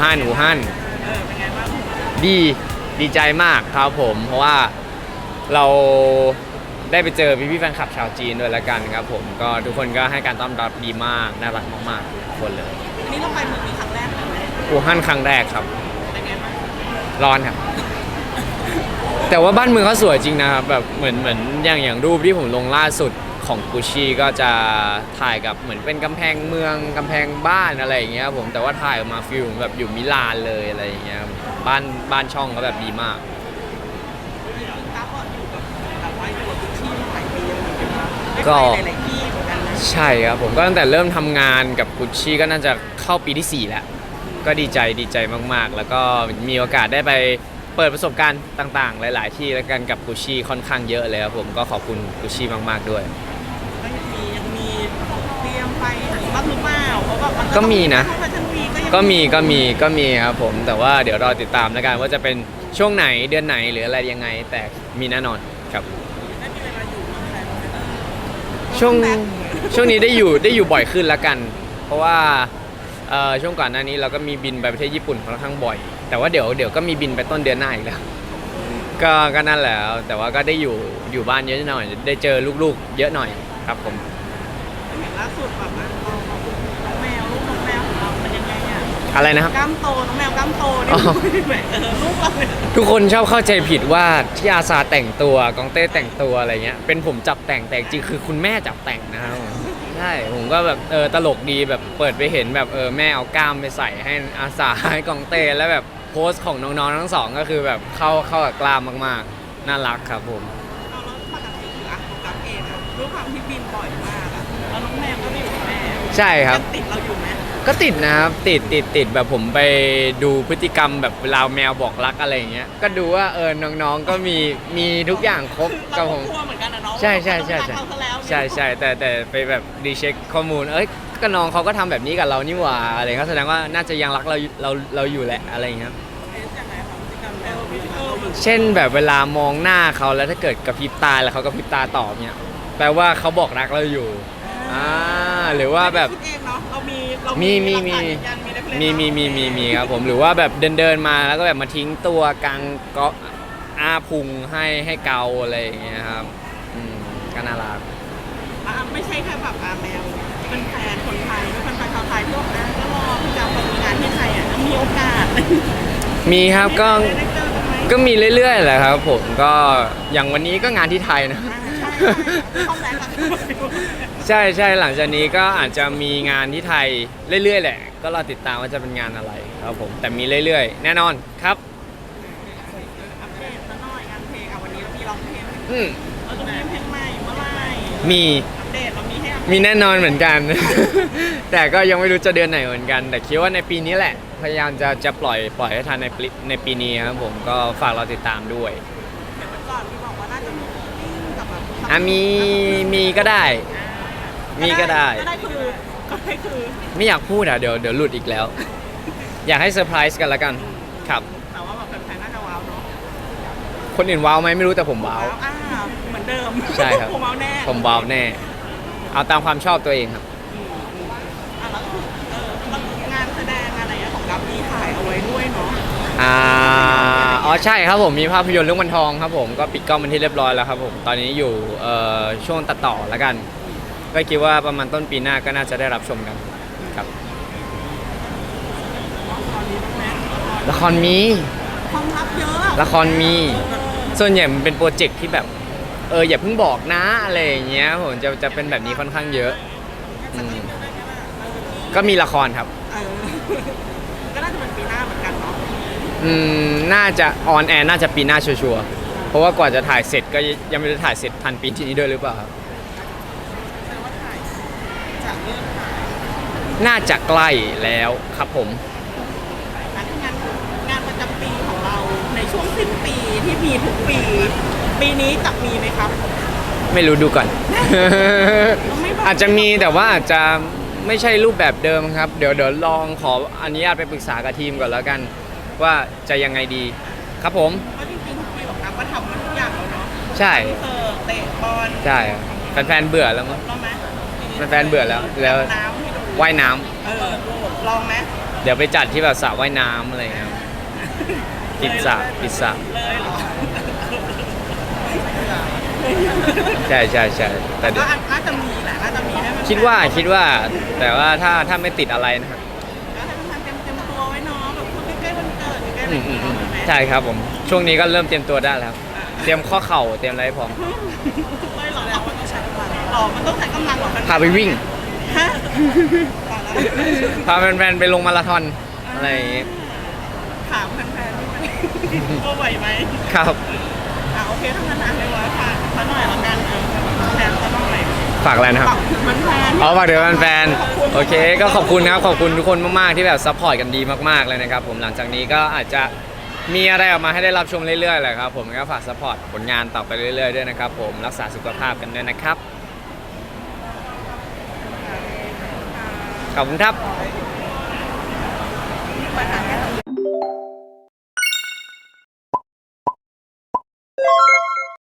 ฮั่นอู่ฮั่นเออเป็นไงบ้างดีดีใจมากครับผม เพราะว่าเราได้ไปเจอพี่พี่ๆแฟนคลับชาวจีนด้วยละกันครับผมก็ทุกคนก็ให้การต้อนรับดีมากน่ารักมากๆทุกคนเลยอันนี้เราไปเมืองนี้ครั้งแรกเลยไหมอู่ฮั่นครั้งแรกครับเป็นไงบ้างร้อนครับ แต่ว่าบ้านเมืองเขาสวยจริงนะครับแบบเหมือนเหมือนอย่างอย่างรูปที่ผมลงล่าสุด ของกุชชี่ก็จะถ่ายกับเหมือนเป็นกำแพงเมืองกำแพงบ้านอะไรอย่างเงี้ยครับผมแต่ว่าถ่ายออกมาฟิลเหมือนแบบอยู่มิลานเลยอะไรอย่างเงี้ยครับบ้านบ้านช่องก็แบบดีมาก ตาก็อยู่กับแบบว่าอยู่กับทุกที่มาหลายปีเหมือนกันนะได้ก็ไปหลายๆที่เหมือนกันนะใช่ครับผมก็ตั้งแต่เริ่มทำงานกับกุชชี่ก็น่าจะเข้าปีที่ 4 แล้ว ก็ดีใจดีใจมากๆ แล้วก็มีโอกาสได้ไปเปิดประสบการณ์ต่างๆ หลาย ๆ ที่แล้วกันกับกุชชี่ค่อนข้างเยอะเลยครับผมก็ขอบคุณกุชชี่มากๆด้วย ก็มีนะเข้าแฟชั่นวีก็ยังก็มีก็มีก็มีครับผม แต่ว่าเดี๋ยวรอติดตามแล้วกันว่าจะเป็นช่วงไหนเดือนไหนหรืออะไรยังไง แต่มีแน่นอนครับได้มีเวลาอยู่เมืองไทยบ้างไหมช่วงช่วงนี้ได้อยู่ได้อยู่บ่อยขึ้นแล้วกัน เพราะว่าเอ่อช่วงก่อนหน้านี้เราก็มีบินไปประเทศญี่ปุ่นค่อนข้างบ่อย แต่ว่าเดี๋ยวเดี๋ยวก็มีบินไปต้นเดือนหน้าอีกแล้ว ก็ก็นั่นแหละแต่ว่าก็ได้อยู่อยู่บ้านเยอะหน่อย ได้เจอลูกๆ เยอะหน่อยครับผม อย่างล่าสุดแบบว่า อะอะไรนะครับ กล้ามโตน้องแมวกล้ามโตนี่อ๋อ แหมเออลูกเราเนี่ยทุกคนชอบเข้าใจผิดว่าที่อาซาแต่งตัวกองเต้แต่งตัวอะไรเงี้ย เป็นผมจับแต่งแต่จริงๆคือคุณแม่จับแต่งนะครับผมใช่ผมก็แบบเออตลกดีแบบเปิดไปเห็นแบบเออแม่เอากล้ามไปใส่ให้อาสาให้กองเต้แล้วแบบโพสต์ของน้องๆทั้งสองก็คือแบบเข้าเข้ากับกล้ามมากๆ น่ารักครับผม เอาแล้วปกติคืออะของกับเองอะด้วยความที่บินบ่อยมากอะแล้วน้องแมวก็ไม่อยู่กับแม่ใช่ครับ ยังติดเราอยู่ไหม ก็ติดนะครับติดติดติดแบบผมไปดูพฤติกรรมแบบเวลาแมวบอกรักอะไรอย่างเงี้ยก็ดูว่าเออน้องๆก็มีมีทุกอย่างครบเรากับก็ผมกลัวเหมือนกันนะเนาะใช่ใช่ใช่ว่าใช่เขาจะรักเราซะแล้วใช่ใช่แต่แต่ไปแบบดีเช็คข้อมูลเอ้ยก็น้องเขาก็ทำแบบนี้กับเรานี่หว่าอะไรก็แสดงว่าน่าจะยังรักเราเราเราอยู่แหละอะไรอย่างเงี้ยครับเอ๊ะยังไงครับพฤติกรรมแมวเออมันเช่นแบบเวลามองหน้าเขาแล้วถ้าเกิดกระพริบตาแล้วเขากระพริบตาตอบเนี่ยแปลว่าเขาบอกรักเราอยู่อ่าหรือว่าแบบไม่ได้คิดเองเนาะ เรามีเรามีมีมีหลักฐานยืนยันมี reference มีมีมีมีมีครับผมหรือว่าแบบเดินเดินๆมาแล้วก็แบบมาทิ้งตัวกลางเกาะอ้าพุงให้ให้เกาอะไรอย่างเงี้ยครับอืมก็น่ารัก อะไม่ใช่แค่แบบอาแมวเป็นแฟนคนไทยด้วยแฟนๆชาวไทยที่บอกนะก็รอที่จะมามีงานที่ไทยอะมีโอกาสมีครับก็ ได้เจอกันไหมก็มีเรื่อยๆแหละครับผมก็อย่างวันนี้ก็งานที่ไทยนะ อ่า ใช่ใช่เข้าแบงค์กันใช่ใช่หลังจากนี้ก็อาจจะมีงานที่ไทยเรื่อยๆแหละ ก็รอติดตามว่าจะเป็นงานอะไรครับผมแต่มีเรื่อยๆ แน่นอนครับอัปเดตซะหน่อยงานเพลงอะวันนี้เรามีร้องเพลงอืมเราจะมีเพลงใหม่เมื่อไหร่มีอัปเดตเรามีให้อัปเดตมีแน่นอนเหมือนกัน แต่ก็ยังไม่รู้จะเดือนไหนเหมือนกัน แต่คิดว่าในปีนี้แหละ พยายามจะจะปล่อยปล่อยให้ทันในปีในปีนี้ครับผมก็ฝากเราติดตามด้วย อะมีมีก็ได้ มีก็ได้ ก็ได้คือก็ได้คือไม่อยากพูดอะเดี๋ยวเดี๋ยวหลุดอีกแล้ว อยากให้เซอร์ไพรส์กันละกัน ครับ แต่ว่าแบบแฟนๆน่าจะว้าวเนาะคนอื่นว้าวไหมไม่รู้แต่ผมว้าว อ่าเหมือนเดิมใช่ครับ ผมว้าวแน่ผมว้าวแน่ เอาตามความชอบตัวเองครับอะแล้วก็คือเออแล้วงานแสดงอะไรเงี้ยของกับมีถ่ายเอาไว้ด้วยเนาะอ่าอ๋อ ใช่ครับผมมีภาพยนตร์เรื่องวันทองครับผมก็ปิดกล้องเป็นที่เรียบร้อยแล้วครับผมตอนนี้อยู่เอ่อช่วงตัดต่อแล้วกัน ก็คิดว่าประมาณต้นปีหน้าก็น่าจะได้รับชมกันครับตอนนี้แม่ละครมี ความลับเยอะละครมี ส่วนใหญ่มันเป็นโปรเจกต์ที่แบบ เอออย่าเพิ่งบอกนะอะไรอย่างเงี้ยผมจะจะเป็นแบบนี้ค่อนข้างเยอะอืมก็มีละครครับ เออก็น่าจะเป็นปีหน้าเหมือนกันเนาะ อืมน่าจะออนแอร์น่าจะปีหน้าชัวร์ๆเพราะว่ากว่าจะถ่ายเสร็จก็ยังไม่ได้ถ่ายเสร็จทันปีนี้ด้วยหรือเปล่าครับแปลว่าถ่ายจะเริ่มถ่ายน่าจะใกล้แล้วครับผมอันนี้งานงานประจำปีของเราในช่วงสิ้นปีที่มีทุกปี ปีนี้จะมีไหมครับ ไม่รู้ดูก่อน ไม่บอก อาจจะมีแต่ว่าอาจจะไม่ใช่รูปแบบเดิมครับ เดี๋ยวเดี๋ยวลองขออนุญาตไปปรึกษากับทีมก่อนแล้วกัน ว่าจะยังไงดีครับผม เพราะจริงๆทุกปีบอกนะว่าทำมาทุกอย่างแล้วเนาะใช่เตอร์เตะบอลใช่แฟนๆเบื่อแล้วมั้งลองไหมแฟนๆเบื่อแล้วแล้วน้ำให้ดูว่ายน้ำเออลองไหมเดี๋ยวไปจัดที่แบบสระว่ายน้ำอะไรเงี้ยครับปิดสระปิดสระเลยเหรอใช่ใช่ใช่แต่เดี๋ก็ยวน่าจะมีแหละน่าจะมีให้มันคิดว่าคิดว่าแต่ว่าถ้าถ้าไม่ติดอะไรนะครั อะไรอือมย่างอืมเงี้อืมยใช่ครับผม ช่วงนี้ก็เริ่มเตรียมตัวได้แล้วครับ เตรียมข้อเข่าเตรียมอะไรให้พร้อมไม่หรอกแล้วมันต้องใช้กำลังหรอมันต้องใช้กำลังหรอพาไปวิ่ง ฮะพาแฟนๆไปลงมาราธอนอะไรอย่างงี้ถามแฟนๆด้วยว่าไหวไหมครับ อะโอเคทั้งนั้นนะเลยว่าฝากเขาหน่อยละกันเออแฟนจะต้องอะไร ฝากอะไรนะครับ มันแพอฝากเดี๋ยวแฟนโอเค ก็ขอบคุณครับ ขอบคุณทุกคนมากๆที่แบบซัพพอร์ตกันดีมากๆเลยนะครับ ผมหลังจากนี้ก็อาจจะมีอะไรออกมาให้ได้รับชมเรื่อยๆเลยครับผมก็ฝากซัพพอร์ตผลงานต่อไปเรื่อยๆด้วยนะครับผมรักษาสุขภาพกันด้วยนะครับขอบคุณครับ